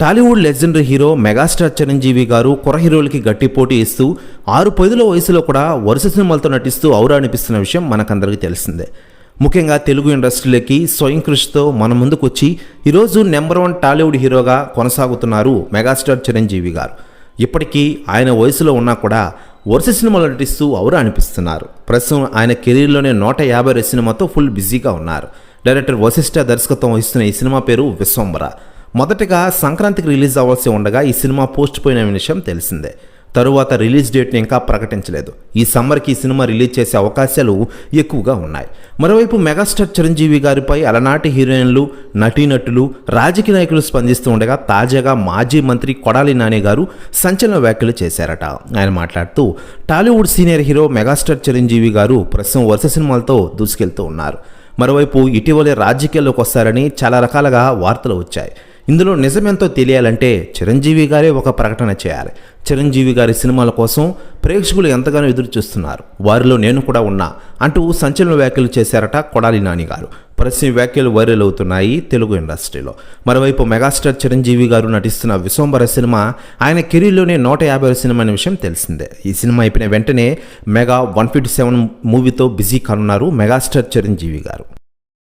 Tollywood legendary hero megastar Chiranjeevi గారు కుర హీరోలకి గట్టి పోటీ ఇస్తూ ఆరు పదుల వయసులో కూడా వరుస సినిమాలతో నటిస్తూ ఔరా అనిపిస్తున్న విషయం మనకందరికీ తెలిసిందే. ముఖ్యంగా తెలుగు ఇండస్ట్రీలోకి స్వయం కృషితో మన ముందుకు వచ్చి ఈరోజు నెంబర్ వన్ టాలీవుడ్ హీరోగా కొనసాగుతున్నారు మెగాస్టార్ చిరంజీవి గారు. ఇప్పటికీ ఆయన వయసులో ఉన్నా కూడా వరుస సినిమాలు నటిస్తూ ఔరా అనిపిస్తున్నారు. ప్రస్తుతం ఆయన కెరీర్లోనే నూట యాభై రెండు సినిమాతో ఫుల్ బిజీగా ఉన్నారు. డైరెక్టర్ వశిష్ఠ దర్శకత్వం వహిస్తున్న ఈ సినిమా పేరు విశ్వంబర మొదటగా సంక్రాంతికి రిలీజ్ అవ్వాల్సి ఉండగా ఈ సినిమా పోస్ట్ పోయిన విషయం తెలిసిందే. తరువాత రిలీజ్ డేట్ని ఇంకా ప్రకటించలేదు. ఈ సమ్మర్కి ఈ సినిమా రిలీజ్ చేసే అవకాశాలు ఎక్కువగా ఉన్నాయి. మరోవైపు మెగాస్టార్ చిరంజీవి గారిపై అలనాటి హీరోయిన్లు నటీనటులు రాజకీయ నాయకులు స్పందిస్తూ ఉండగా తాజాగా మాజీ మంత్రి కొడాలి నాని గారు సంచలన వ్యాఖ్యలు చేశారట. ఆయన మాట్లాడుతూ Tollywood senior hero megastar Chiranjeevi గారు ప్రస్తుతం వరుస సినిమాలతో దూసుకెళ్తూ ఉన్నారు. మరోవైపు ఇటీవలే రాజకీయాల్లోకి వస్తారని చాలా రకాలుగా వార్తలు వచ్చాయి. ఇందులో నిజమెంతో తెలియాలంటే చిరంజీవి గారే ఒక ప్రకటన చేయాలి. చిరంజీవి గారి సినిమాల కోసం ప్రేక్షకులు ఎంతగానో ఎదురు చూస్తున్నారు వారిలో నేను కూడా ఉన్నా అంటూ సంచలన వ్యాఖ్యలు చేశారట కొడాలి నాని గారు. ప్రస్తుతం వ్యాఖ్యలు వైరల్ అవుతున్నాయి తెలుగు ఇండస్ట్రీలో. మరోవైపు మెగాస్టార్ చిరంజీవి గారు నటిస్తున్న విశ్వంబర సినిమా ఆయన కెరీర్లోనే నూట యాభై సినిమా అనే విషయం తెలిసిందే. ఈ సినిమా అయిపోయిన వెంటనే మెగా వన్ ఫిఫ్టీ సెవెన్ మూవీతో బిజీ కానున్నారు మెగాస్టార్ చిరంజీవి గారు.